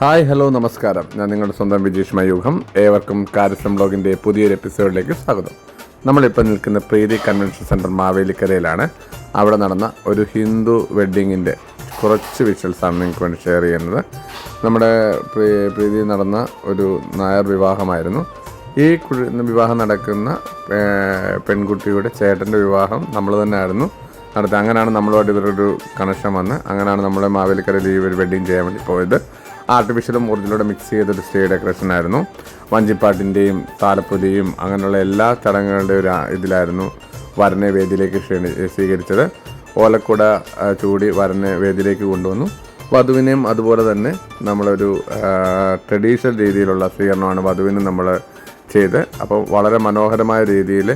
Hi hello നമസ്കാരം. ഞാൻ നിങ്ങളുടെ സ്വന്തം വിജീഷ് മയൂഹം ഏവർക്കും കാരസം ബ്ലോഗിന്റെ പുതിയൊരു എപ്പിസോഡിലേക്ക് സ്വാഗതം. നമ്മളിപ്പോൾ നിൽക്കുന്ന പ്രീതി കൺവെൻഷൻ സെന്റർ മാവേലിക്കരയിലാണ്. അവിടെ നടന്ന ഒരു ഹിന്ദു വെഡ്ഡിങ്ങിന്റെ കുറച്ച് വിഷ്വൽസാണ് നിങ്ങൾക്ക് വേണ്ടി ഷെയർ ചെയ്യുന്നത്. നമ്മുടെ പ്രീതി നടന്ന ഒരു നായർ വിവാഹമായിരുന്നു. ഈ വിവാഹം നടക്കുന്ന പെൺകുട്ടിയുടെ ചേട്ടന്റെ വിവാഹം നമ്മൾ തന്നെ ആയിരുന്നു നടത്തി അങ്ങനെയാണ് നമ്മളുമായിട്ട് ഇവരൊരു കണക്ഷൻ വന്ന് അങ്ങനെയാണ് നമ്മളെ മാവേലിക്കരയിൽ ഈ ഒരു വെഡ്ഡിങ് ചെയ്യാൻ വേണ്ടി പോയത്. ആർട്ടിഫിഷ്യലും ഒറിജിനലോടെ മിക്സ് ചെയ്തൊരു സ്റ്റേജ് ഡെക്കറേഷൻ ആയിരുന്നു. വഞ്ചിപ്പാട്ടിന്റെയും താലപ്പൊലിയും അങ്ങനെയുള്ള എല്ലാ ചടങ്ങുകളുടെയും ഒരു ഇതിലായിരുന്നു വരനെ വേദിയിലേക്ക് ക്ഷണി സ്വീകരിച്ചത്. ഓലക്കുട ചൂടി വരനെ വേദിയിലേക്ക് കൊണ്ടുവന്നു. വധുവിനെയും അതുപോലെ തന്നെ നമ്മളൊരു ട്രഡീഷണൽ രീതിയിലുള്ള സ്വീകരണമാണ് വധുവിന് നമ്മൾ ചെയ്ത്. അപ്പോൾ വളരെ മനോഹരമായ രീതിയിൽ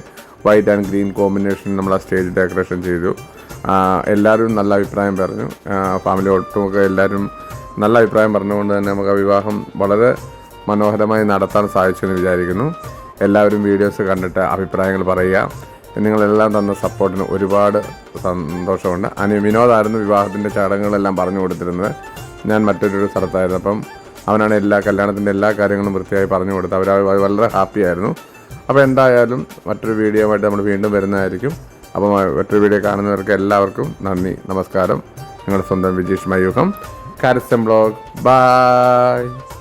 വൈറ്റ് ആൻഡ് ഗ്രീൻ കോമ്പിനേഷൻ നമ്മൾ ആ സ്റ്റേജ് ഡെക്കറേഷൻ ചെയ്തു എല്ലാവരും നല്ല അഭിപ്രായം പറഞ്ഞു. ഫാമിലി ഒട്ടുമൊക്കെ എല്ലാവരും നല്ല അഭിപ്രായം പറഞ്ഞുകൊണ്ട് തന്നെ നമുക്ക് ആ വിവാഹം വളരെ മനോഹരമായി നടത്താൻ സാധിച്ചെന്ന് വിചാരിക്കുന്നു. എല്ലാവരും വീഡിയോസ് കണ്ടിട്ട് അഭിപ്രായങ്ങൾ പറയുക. നിങ്ങളെല്ലാം തന്ന സപ്പോർട്ടിന് ഒരുപാട് സന്തോഷമുണ്ട്. അനു വിനോദായിരുന്നു വിവാഹത്തിന്റെ ചടങ്ങുകളെല്ലാം പറഞ്ഞു കൊടുത്തിരുന്നത്. ഞാൻ മറ്റൊരു സ്ഥലത്തായിരുന്നു. അപ്പം അവനാണ് എല്ലാ കല്യാണത്തിന്റെ എല്ലാ കാര്യങ്ങളും വൃത്തിയായി പറഞ്ഞു കൊടുത്തത്. അവർ വളരെ ഹാപ്പി ആയിരുന്നു. അപ്പോൾ എന്തായാലും മറ്റൊരു വീഡിയോ ആയിട്ട് നമ്മൾ വീണ്ടും വരുന്നതായിരിക്കും. അപ്പോൾ മറ്റൊരു വീഡിയോ കാണുന്നവർക്ക് എല്ലാവർക്കും നന്ദി നമസ്കാരം. നിങ്ങളുടെ സ്വന്തം വിജേഷ് മയൂഹം. കാരസ്റ്റം ബ്ലോഗ്. ബൈ